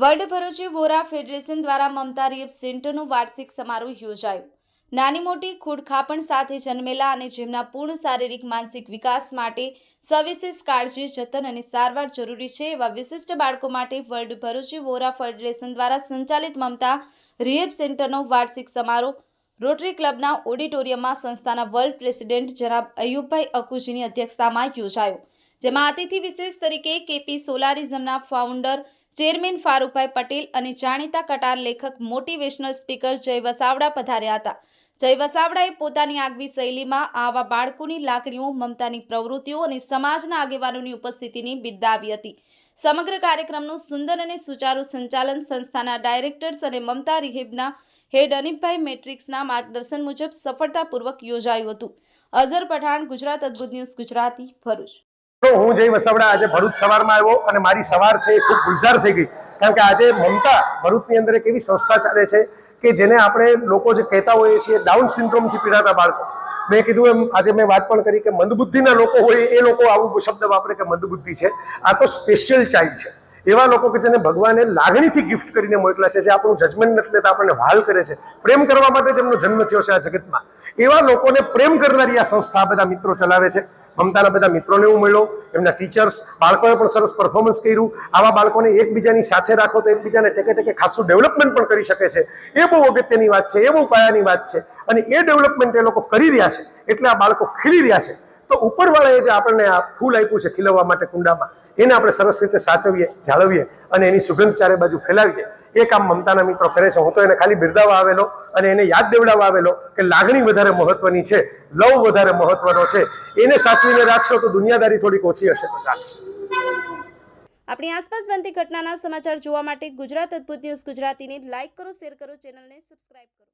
World Bharuchi Vora federation દ્વારા મમતા reef સેન્ટરનો વાર્ષિક સમારોહ યોજાયો. નાની મોટી ખૂડખાપણ સાથે જન્મેલા અને જેમના પૂર્ણ શારીરિક, માનસિક વિકાસ માટે સવિશેષ કાળજી, જતન અને સારવાર જરૂરી છે એવા વિશિષ્ટ બાળકો માટે વર્લ્ડ ભરૂચી વોરા ફેડરેશન દ્વારા સંચાલિત મમતા રિહેબ સેન્ટરનો વાર્ષિક સમારોહ રોટરી ક્લબના ઓડિટોરિયમમાં સંસ્થાના વર્લ્ડ પ્રેસિડેન્ટ જનાબ અયુબભાઈ અકુજીની અધ્યક્ષતામાં યોજાયો. જેમાં અતિથિ વિશેષ તરીકે કેપી સોલારિઝમના ફાઉન્ડર ચેરમેન ફારૂકભાઈ પટેલ અને જાણીતા કટાર લેખક મોટિવેશનલ સ્પીકર જય વસાવડા પધાર્યા હતા. જય વસાવડાએ પોતાની આગવી શૈલીમાં આવા બાળકોની લાગણીઓ, મમતાની પ્રવૃત્તિઓ અને સમાજના આગેવાનોની ઉપસ્થિતિની બિરદાવી હતી. સમગ્ર કાર્યક્રમનું સુંદર અને સુચારુ સંચાલન સંસ્થાના ડાયરેક્ટર્સ અને મમતા રિહેબના હેડ અનિપભાઈ મેટ્રિક્સના માર્ગદર્શન મુજબ સફળતાપૂર્વક યોજાયું હતું. અઝર પઠાણ, ગુજરાત અદ્ભુત ન્યૂઝ, ગુજરાતી, ભરૂચ. તો હું જય વસાવડા આજે ભરૂચ સવારમાં આવ્યો અને મારી સવાર છે એ ખૂબ ગુલઝાર થઈ ગઈ. કારણ કે આજે મમતા ભરૂચની અંદર એક એવી સંસ્થા ચાલે છે કે જેને આપણે લોકો જે કહેતા હોઈએ છીએ ડાઉન સિન્ડ્રોમથી પીડાતા બાળકો. મેં કીધું એમ, આજે મેં વાત પણ કરી કે મંદબુદ્ધિના લોકો હોય, એ લોકો આવું શબ્દ વાપરે કે મંદબુદ્ધિ છે. આ તો સ્પેશિયલ ચાઇલ્ડ છે. એવા લોકો કે જેને ભગવાને લાગણીથી ગિફ્ટ કરીને મોકલા છે, જે આપણું જજમેન્ટ નથી લેતા, આપણને વાલ કરે છે. પ્રેમ કરવા માટે જ એમનો જન્મ થયો છે આ જગતમાં. એવા લોકોને પ્રેમ કરનારી આ સંસ્થા બધા મિત્રો ચલાવે છે. મમતાના બધા મિત્રોને હું મળ્યો, એમના ટીચર્સ બાળકોએ પણ સરસ પરફોર્મન્સ કર્યું. આવા બાળકોને એકબીજાની સાથે રાખો તો એકબીજાને ટેકે ટેકે ખાસું ડેવલપમેન્ટ પણ કરી શકે છે. એ બહુ અગત્યની વાત છે, એ બહુ પાયાની વાત છે. અને એ ડેવલપમેન્ટ એ લોકો કરી રહ્યા છે, એટલે આ બાળકો ખીલી રહ્યા છે. તો ઉપરવાળાએ જે આપણને આ ફૂલ આપ્યું છે ખીલવવા માટે કુંડામાં, એને આપણે સરસ રીતે સાચવીએ, જાળવીએ અને એની સુગંધ ચારે બાજુ ફેલાવીએ. એ કામ મમતાના મિત્રો કરે છે. હું તો એને ખાલી બિરદાવવા આવેલો અને એને યાદ દેવડાવવા આવેલો કે લાગણી વધારે મહત્વની છે, લવ વધારે મહત્વનો છે. એને સાચવીને રાખશો તો દુનિયાદારી થોડીક ઓછી હશે તો ચાલશે. આપણી આસપાસ બનતી ઘટનાના સમાચાર જોવા માટે ગુજરાત અદ્ભુત ન્યૂઝ ગુજરાતીને લાઇક કરો, શેર કરો, ચેનલને સબસ્ક્રાઇબ કરો.